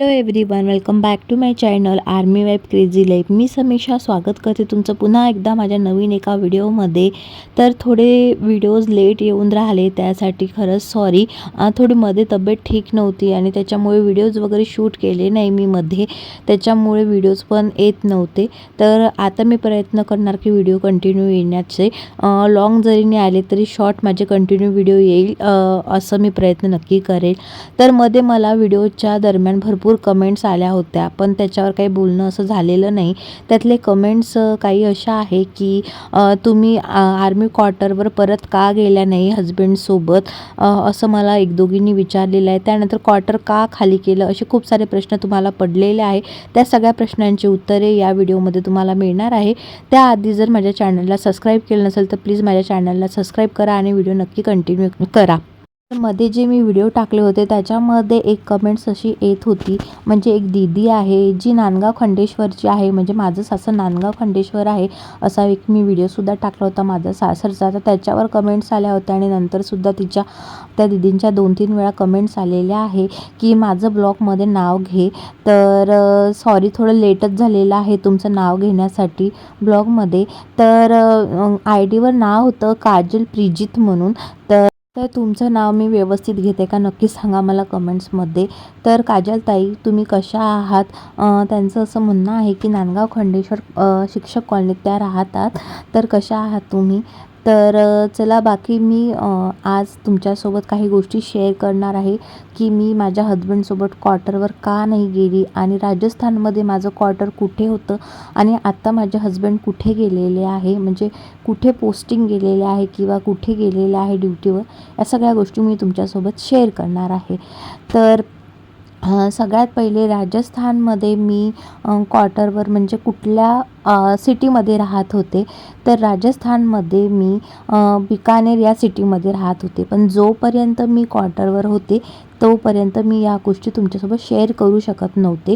Hello everyone welcome back to my channel army wife crazy life मी समीक्षा स्वागत करते तुमचं पुन्हा एकदा माझ्या नवीन एका व्हिडिओमध्ये. तर थोडे व्हिडिओज लेट येऊन राहिले त्यासाठी खरंच सॉरी थोडी मध्ये तब्येत ठीक नव्हती आणि त्याच्यामुळे व्हिडिओज वगैरे शूट केले नाही मी मध्ये. त्याच्यामुळे व्हिडिओज पण येत नव्हते. तर आता मी प्रयत्न करणार की व्हिडिओ कंटिन्यू येण्याचे. लॉंग जरी नाही आले तरी शॉर्ट माझे कंटिन्यू व्हिडिओ येईल. असं मी प्रयत्न नक्की करेल. तर मध्ये मला व्हिडिओच्या दरम्यान भरपूर भरपूर कमेंट्स आल्या होत्या पण त्याच्यावर काही बोलणं असं झालेलं नाही. त्यातले कमेंट्स काही अशा आहे की तुम्ही आर्मी क्वार्टरवर परत का गेल्या नाही हजबंडसोबत असं मला एक दोघींनी विचारलेलं आहे. त्यानंतर क्वार्टर का खाली केलं? असे खूप सारे प्रश्न तुम्हाला पडलेले आहे. त्या सगळ्या प्रश्नांची उत्तरे या व्हिडिओमध्ये तुम्हाला मिळणार आहे. त्याआधी जर माझ्या चॅनलला सबस्क्राईब केलं नसेल तर प्लीज माझ्या चॅनलला सबस्क्राईब करा आणि व्हिडिओ नक्की कंटिन्यू करा. मध्ये जे मी व्हिडिओ टाकले होते त्याच्यामध्ये एक कमेंट्स अशी येत होती. म्हणजे एक दीदी आहे जी नांदगाव खंडेश्वरची आहे. म्हणजे माझं सासर नांदगाव खंडेश्वर आहे असा एक मी व्हिडिओसुद्धा टाकला होता माझा सासरचा. तर त्याच्यावर कमेंट्स आल्या होत्या आणि नंतरसुद्धा तिच्या त्या दीदींच्या दोन तीन वेळा कमेंट्स आलेल्या आहे की माझं ब्लॉगमध्ये नाव घे. तर सॉरी थोडं लेटच झालेलं आहे तुमचं नाव घेण्यासाठी ब्लॉगमध्ये तर आय डीवर नाव होतं काजल प्रिजित म्हणून. तर तर तुमचं नाव मी व्यवस्थित घेते का नक्की सांगा मला कमेंट्समध्ये. तर काजलताई तुम्ही कशा आहात? त्यांचं असं म्हणणं आहे की नांदगाव खंडेश्वर शिक्षक कॉलनीत त्या राहतात. तर कशा आहात तुम्ही? तर चला बाकी मी आज तुमच्यासोबत काही गोष्टी शेअर करणार आहे की मी माझ्या हजबंडसोबत क्वार्टरवर का नाही गेली आणि राजस्थानमध्ये माझं क्वार्टर कुठे होतं आणि आत्ता माझे हजबंड कुठे गेलेले आहे? म्हणजे कुठे पोस्टिंग गेलेले आहे किंवा कुठे गेलेले आहे ड्युटीवर या सगळ्या गोष्टी मी तुमच्यासोबत शेअर करणार आहे. तर सगळ्यात पहिले राजस्थानमध्ये मी क्वार्टरवर म्हणजे कुठल्या सिटीमध्ये राहत होते तर राजस्थानमध्ये मी बिकानेर या सिटीमध्ये राहत होते. पण जोपर्यंत मी क्वार्टरवर होते तोपर्यंत मी या गोष्टी तुमच्यासोबत शेअर करू शकत नव्हते.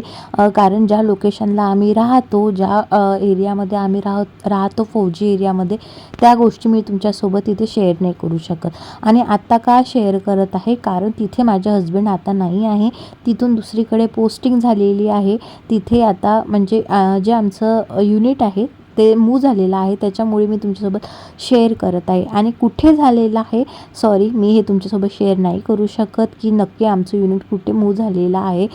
कारण ज्या लोकेशनला आम्ही राहतो ज्या एरियामध्ये आम्ही राहत राहतो फौजी एरियामध्ये त्या गोष्टी मी तुमच्यासोबत इथे शेअर नाही करू शकत. आणि आत्ता का शेअर करत आहे? कारण तिथे माझे हजबंड आता नाही आहे. तिथून दुसरीकडे पोस्टिंग झालेली आहे. तिथे आता म्हणजे जे आमचं युनिट आहे ते मूव झालेलं आहे. त्याच्यामुळे मी तुमच्यासोबत शेअर करत आहे. आणि कुठे झालेलं आहे? सॉरी मी हे तुमच्यासोबत शेअर नाही करू शकत की नक्की आमचं युनिट कुठे मूव झालेलं आहे.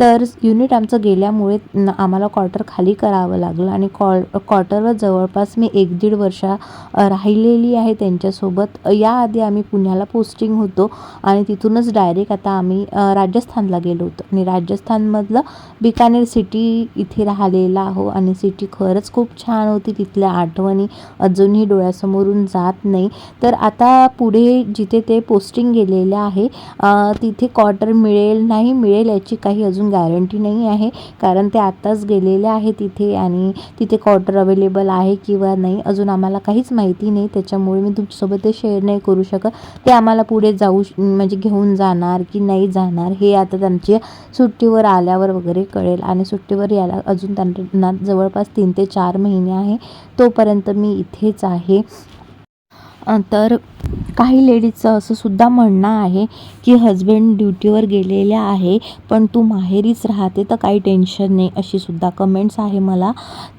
तर युनिट आमचं गेल्यामुळे आम्हाला क्वार्टर खाली करावं लागलं आणि कॉ क्वार्टरवर जवळपास मी एक दीड वर्ष राहिलेली आहे त्यांच्यासोबत. याआधी आम्ही पुण्याला पोस्टिंग होतो आणि तिथूनच डायरेक्ट आता आम्ही राजस्थानला गेलो होतो. आणि राजस्थानमधलं बिकानेर सिटी इथे राहिलेला आहो आणि सिटी खरंच खूप छान होती तिथल्या आठवणी अजूनही डोळ्यासमोरून जात नाही. तर आता पुढे जिथे ते पोस्टिंग गेलेले आहे तिथे क्वार्टर मिळेल नाही मिळेल याची काही अजून गॅरंटी नाही आहे. कारण ते आत्ताच गेलेले आहे तिथे आणि तिथे क्वार्टर अवेलेबल आहे किंवा नाही अजून आम्हाला काहीच माहिती नाही. त्याच्यामुळे मी तुमच्यासोबत ते शेअर नाही करू शकत. ते आम्हाला पुढे जाऊ श- म्हणजे घेऊन जाणार की नाही जाणार हे आता त्यांच्या सुट्टीवर आल्यावर वगैरे कळेल. आणि सुट्टीवर यायला अजून त्यांना जवळपास तीन ते चार महिने आहे. तोपर्यंत मी इथेच आहे. तर काही लेडीजचं असं सुद्धा म्हणणं आहे की हजबंड ड्युटीवर गेलेल्या आहे पण तू माहेरीच राहते तर काही टेन्शन नाही अशी सुद्धा कमेंट्स आहे मला.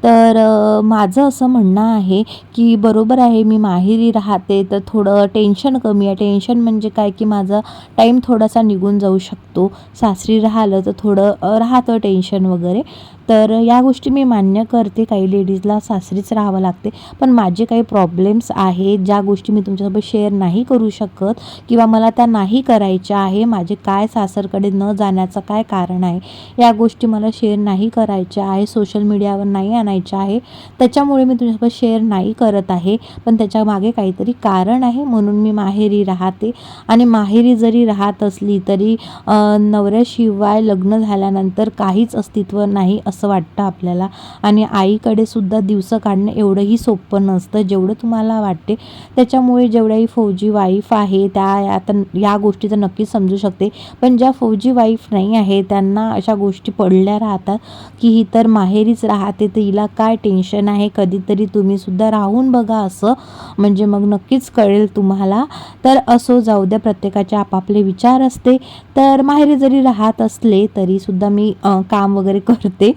तर माझं असं म्हणणं आहे की बरोबर आहे मी माहेरी राहते तर थोडं टेन्शन कमी आहे. टेन्शन म्हणजे काय की माझा टाईम थोडासा निघून जाऊ शकतो. सासरी राहिलं तर थोडं राहतं टेन्शन वगैरे. तर या गोष्टी मी मान्य करते. काही लेडीजला सासरीच राहावं लागते. पण माझे काही प्रॉब्लेम्स आहेत ज्या गोष्टी मी तुमच्यासोबत शेअर नाही करू शकत किंवा मला त्या नाही करायच्या आहे माझे काय सासरकडे न जाण्याचं काय कारण आहे या गोष्टी मला शेअर नाही करायच्या आहे सोशल मीडियावर नाही आणायच्या आहे. त्याच्यामुळे मी तुमच्यासोबत शेअर नाही करत आहे. पण त्याच्यामागे काहीतरी कारण आहे म्हणून मी माहेरी राहते. आणि माहेरी जरी राहत असली तरी नवऱ्याशिवाय लग्न झाल्यानंतर काहीच अस्तित्व नाही असं असं वाटतं आपल्याला. आणि आईकडे सुद्धा दिवसं काढणं एवढंही सोपं नसतं. जेवढं तुम्हाला वाटते त्याच्यामुळे जेवढ्याही फौजी वाईफ आहे त्या आता या गोष्टी तर नक्कीच समजू शकते. पण ज्या फौजी वाईफ नाही आहे त्यांना अशा गोष्टी पडल्या राहतात की ही तर माहेरीच राहते तर हिला काय टेन्शन आहे? कधीतरी तुम्हीसुद्धा राहून बघा असं. म्हणजे मग नक्कीच कळेल तुम्हाला. तर असो जाऊ द्या प्रत्येकाचे आपापले विचार असते. तर माहेरी जरी राहत असले तरीसुद्धा मी काम वगैरे करते.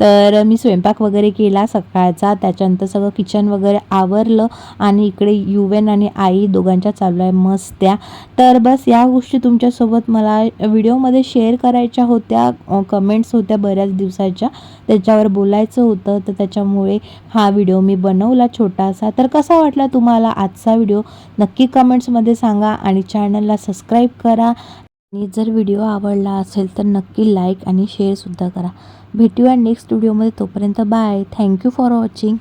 तर मी स्वयंपाक वगैरे केला सकाळचा. त्याच्यानंतर सगळं किचन वगैरे आवरलं आणि इकडे युवेन आणि आई दोघांच्या चालू आहे मस्त्या. तर बस या गोष्टी तुमच्यासोबत मला व्हिडिओमध्ये शेअर करायच्या होत्या कमेंट्स होत्या बऱ्याच दिवसाच्या. त्याच्यावर बोलायचं होतं तर त्याच्यामुळे हा व्हिडिओ मी बनवला छोटासा. तर कसा वाटला तुम्हाला आजचा व्हिडिओ? नक्की कमेंट्समध्ये सांगा आणि चॅनलला सबस्क्राईब करा. आणि जर व्हिडिओ आवडला असेल तर नक्की लाईक आणि शेअरसुद्धा करा. भेटूया नेक्स्ट व्हिडिओमध्ये तोपर्यंत बाय थँक्यू फॉर वॉचिंग